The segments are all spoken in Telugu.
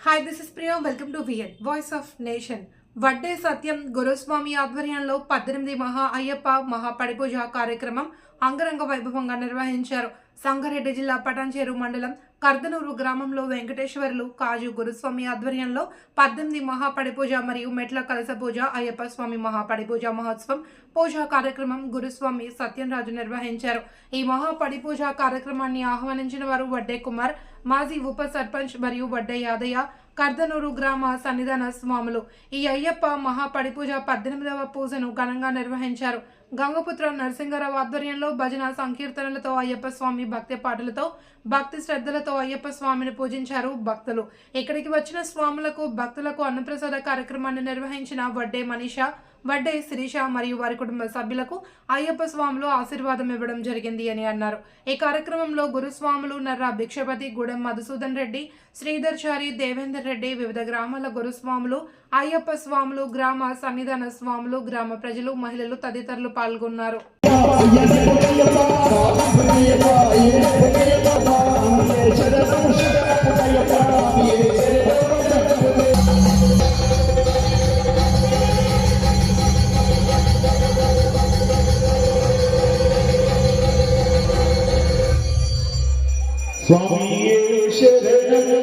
Hi this is Priya welcome to VN voice of nation Vadde Satyam Guruswami ఆధ్వర్యంలో పద్దెనిమిది మహా అయ్యప్ప మహా పడిపూజ కార్యక్రమం అంగరంగ వైభవంగా నిర్వహించారు సంగారెడ్డి జిల్లా పటాన్చేరు మండలం కర్దనూరు గ్రామంలో వెంకటేశ్వర్లు కాజు గురుస్వామి ఆధ్వర్యంలో పద్దెనిమిది మహాపడిపూజ మరియు మెట్ల కలస పూజ అయ్యప్ప స్వామి మహాపడిపూజ మహోత్సవం పూజా కార్యక్రమం గురుస్వామి సత్యంరాజు నిర్వహించారు. ఈ మహాపడిపూజ కార్యక్రమాన్ని ఆహ్వానించిన వారు వడ్డే కుమార్ మాజీ ఉప సర్పంచ్ మరియు వడ్డే యాదయ్య కర్దనూరు గ్రామ సన్నిధాన స్వాములు. ఈ అయ్యప్ప మహాపడిపూజ పద్దెనిమిదవ పూజను ఘనంగా నిర్వహించారు. గంగపుత్ర నరసింహరావు ఆధ్వర్యంలో భజన సంకీర్తనలతో అయ్యప్ప స్వామి భక్తి పాటలతో భక్తి శ్రద్ధలతో అయ్యప్ప స్వామిని పూజించారు భక్తులు. ఇక్కడికి వచ్చిన స్వాములకు భక్తులకు అన్నప్రసాద కార్యక్రమాన్ని నిర్వహించిన వడ్డే మనీష వడ్డే శిరీష మరియు వారి కుటుంబ సభ్యులకు అయ్యప్ప స్వాములు ఆశీర్వాదం ఇవ్వడం జరిగింది అని అన్నారు. ఈ కార్యక్రమంలో గురుస్వాములు నర్రా భిక్షపతి గూడెం మధుసూదన్ రెడ్డి శ్రీధర్ చారి దేవేందర్ రెడ్డి వివిధ గ్రామాల గురుస్వాములు అయ్యప్ప స్వాములు గ్రామ సన్నిధాన స్వాములు గ్రామ ప్రజలు మహిళలు తదితరులు పాల్గొన్నారు. స్వామి శరణ.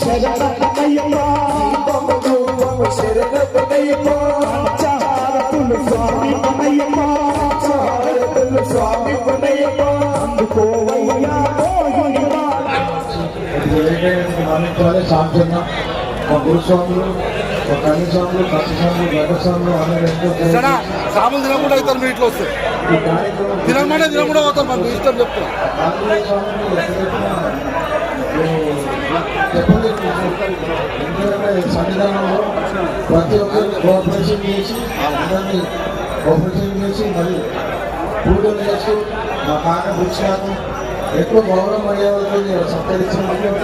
శరణ పదయ్యా శరణ పదయ్యా సాంతన్న మా గురుస్వాములు మా కన్య స్వాములు కష్ట స్వాములు గడ్డ స్వాములు అందరూ ఎంతో సాములు తినకుండా అవుతారు మీ ఇంట్లో వస్తే. ఈ కార్యక్రమం తినమంటే తినకుండా అవుతారు మాకు ఇష్టం చెప్తాం ఆంజనేయ స్వామిని ఎక్కడెక్కడ చెప్పలేదు ఎందుకంటే సన్నిధానంలో ప్రతి ఒక్కరికి కోఆపరేషన్ చేసి అందరినీ కోఆపరేషన్ చేసి మరి పూజలు చేస్తూ మా కాక వృక్షాలను ఎక్కువ గౌరవం అయ్యేవాళ్ళు సత్కరించినందుకు